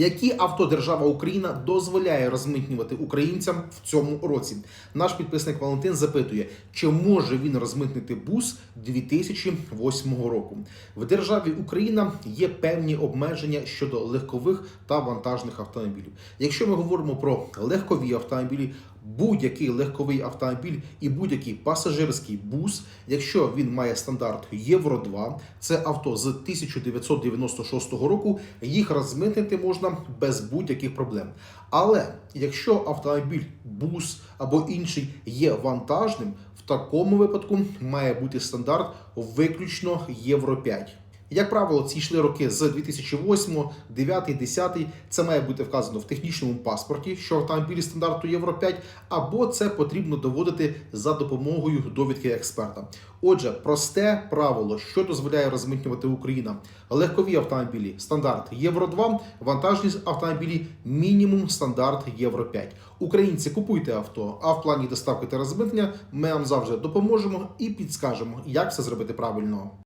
Які авто держава Україна дозволяє розмитнювати українцям в цьому році? Наш підписник Валентин запитує, чи може він розмитнити бус 2008 року. В державі Україна є певні обмеження щодо легкових та вантажних автомобілів. Якщо ми говоримо про легкові автомобілі, будь-який легковий автомобіль і будь-який пасажирський бус, якщо він має стандарт Євро 2, це авто з 1996 року, їх розмитнити можна без будь-яких проблем. Але якщо автомобіль, бус або інший є вантажним, в такому випадку має бути стандарт виключно Євро 5. Як правило, ці йшли роки з 2008, 9, 10. Це має бути вказано в технічному паспорті, що автомобілі стандарту Євро 5, або це потрібно доводити за допомогою довідки експерта. Отже, просте правило, що дозволяє розмитнювати Україна: легкові автомобілі стандарт Євро 2, вантажні автомобілі мінімум стандарт Євро 5. Українці купуйте авто, а в плані доставки та розмитнення ми вам завжди допоможемо і підскажемо, як це зробити правильно.